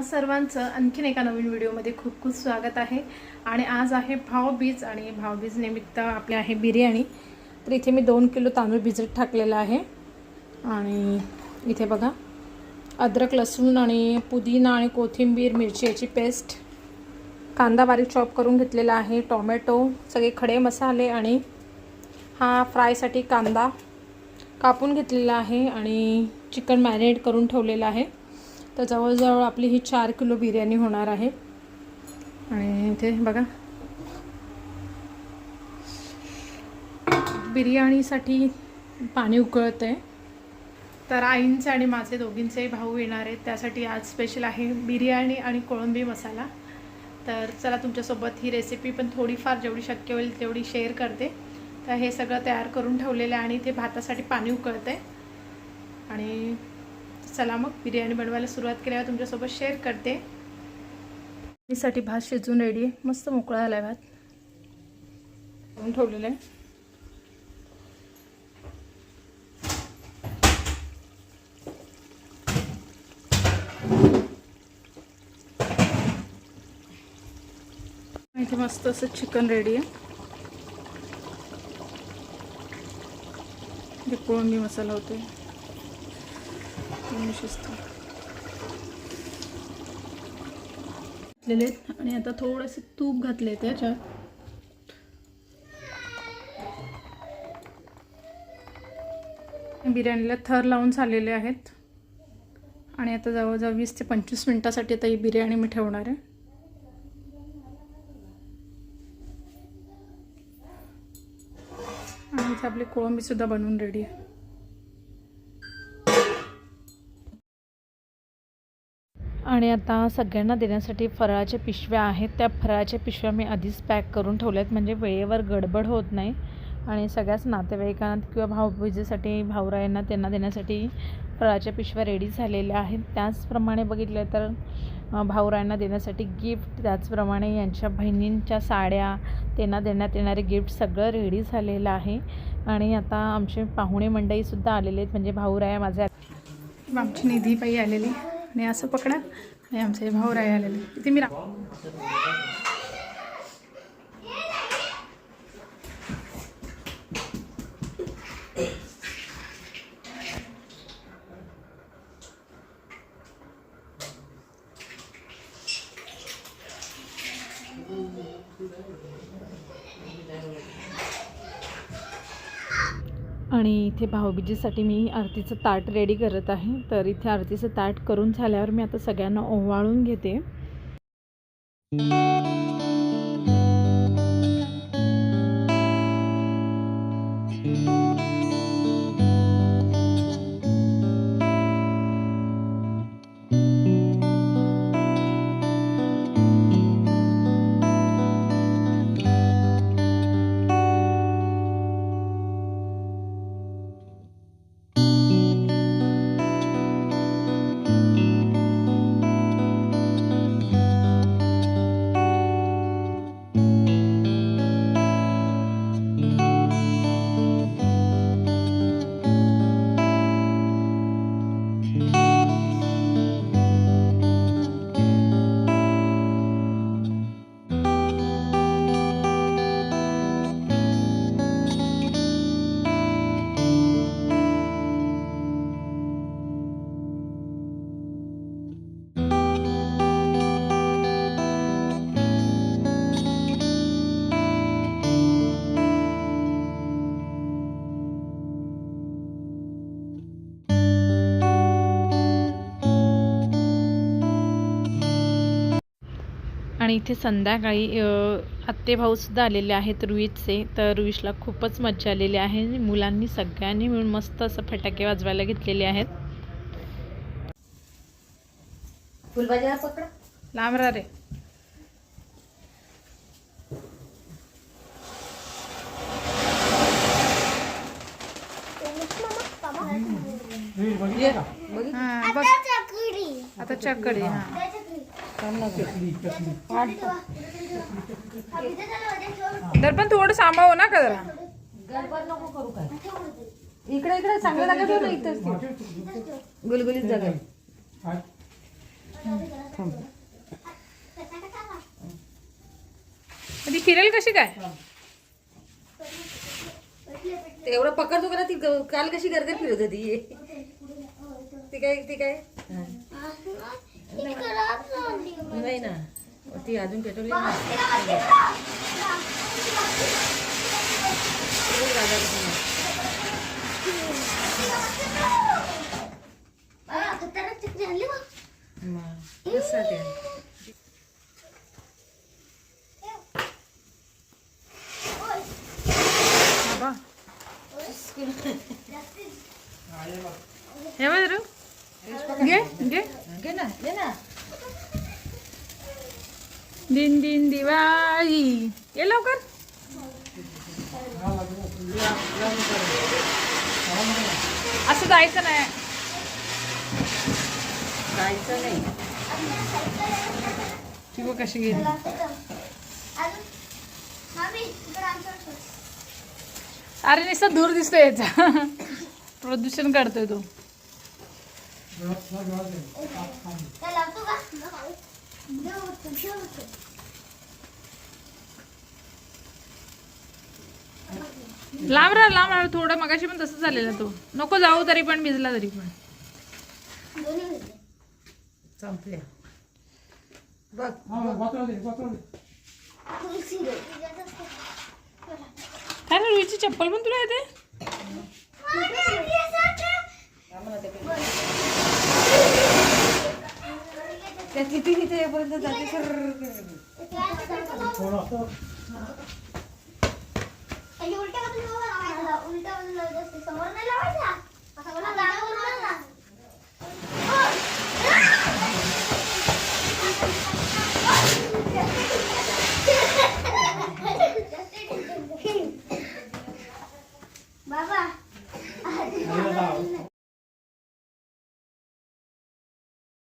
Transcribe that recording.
तुम्हा सर्वांचं आणखीन एका नवीन व्हिडिओमध्ये खूप खूप स्वागत आहे. आणि आज आहे भावबीज आणि भावबीज निमित्त आपली आहे बिर्याणी. तर इथे मी दोन किलो तांदूळ भिजत टाकलेला आहे. आणि इथे बघा अद्रक लसूण आणि पुदिना आणि कोथिंबीर मिरची याची पेस्ट. कांदा बारीक चॉप करून घेतलेला आहे टोमॅटो सगळे खडे मसाले आणि हा फ्रायसाठी कांदा कापून घेतलेला आहे आणि चिकन मॅरिनेट करून ठेवलेलं आहे. तर जवळजवळ आपली ही चार किलो बिर्याणी होणार आहे. आणि इथे बघा. बिर्याणीसाठी पाणी उकळत आहे तर आईंचे आणि माझे दोघींचेही भाऊ येणार आहेत. त्यासाठी आज स्पेशल आहे बिर्याणी आणि कोळंबी मसाला. तर चला तुमच्यासोबत ही रेसिपी पण थोडीफार जेवढी शक्य होईल तेवढी शेअर करते. तर हे सगळं तयार करून ठेवलेलं आहे आणि ते भातासाठी पाणी उकळतं आहे आणि चला मग बिर्याणी बनवायला सुरुवात केल्यावर तुमच्यासोबत शेअर करते. साठी भात शिजून रेडी आहे मस्त मोकळा झाला आहे भात. करून ठेवलेलं आहे. इथे मस्त असं चिकन रेडी आहे. इथे कोळंबी मसाला होते शिजतो घातलेले आहेत आणि आता थोडेसे तूप घातले त्याच्यात बिर्याणीला थर लावून झालेले आहेत. आणि आता जवळजवळ वीस ते पंचवीस मिनटासाठी आता ही बिर्याणी मी ठेवणार आहे. आणि इथे आपली कोळंबीसुद्धा बनवून रेडी आहे. आणि आता सगळ्यांना देण्यासाठी फराळाच्या पिशव्या आहेत. त्या फराळाच्या पिशव्या मी आधीच पॅक करून ठेवल्या आहेत म्हणजे वेळेवर गडबड होत नाही. आणि सगळ्याच नातेवाईकांना किंवा भाऊबीजेसाठी भाऊरायांना त्यांना देण्यासाठी फराळाच्या पिशव्या रेडी झालेल्या आहेत. त्याचप्रमाणे बघितलं तर भाऊरायांना देण्यासाठी गिफ्ट त्याचप्रमाणे यांच्या बहिणींच्या साड्या त्यांना देण्यात येणारे गिफ्ट सगळं रेडी झालेलं आहे. आणि आता आमचे पाहुणे मंडईसुद्धा आलेले आहेत. म्हणजे भाऊराया माझ्या आमची निधीबाई आलेली. आणि असं पकडा. आणि आमचे भाऊराय आलेले इथे मी रा आणि इथे भाऊबीजेसाठी मी आरतीचं ताट रेडी करत आहे. तर इथे आरतीचं ताट करून झाल्यावर मी आता सगळ्यांना ओवाळून घेते. आणि इथे संध्याकाळी अ, आत्तेभाऊसुद्धा आलेले आहेत रुईचे तर रुईशला खूपच मज्जा आलेली आहे. मुलांनी सगळ्यांनी मिळून मस्त असं फटाके वाजवायला घेतलेले आहेत. फुलभाज्या पकडा. लांब रा. आता चक्कडी हा तर पण थोडं सांभाळू ना का जरा? इकडे इकडे चांगलं इथंच ठेव. गुलगुलीत जागा ती फिरेल कशी काय? ते एवढं पकडतो का ना ती काल कशी गरगर फिरत होती. ती काय ती काय. नाही ना ती अजून पेटवली नाही. मग कसं ते बाबा हे बघ रे. घे घे. घे ना घे ना. दिन दिन दिवाळी. ये लवकर. असं जायचं नाही. जायचं नाही. ती बघ कशी गेली. अरे नुसतं दूर दिसतोय याचा. प्रदूषण करतोय तो. लांब राहा लांब राहा. थोडं मगाशी पण तसं झालेलं तो. नको जाऊ तरी पण भिजला तरी पण. संपल्या. बघ. काय ना रुईची चप्पल पण तुला येते? त्या किती तिथे येईपर्यंत जाते सर समोर नाही लावायचा?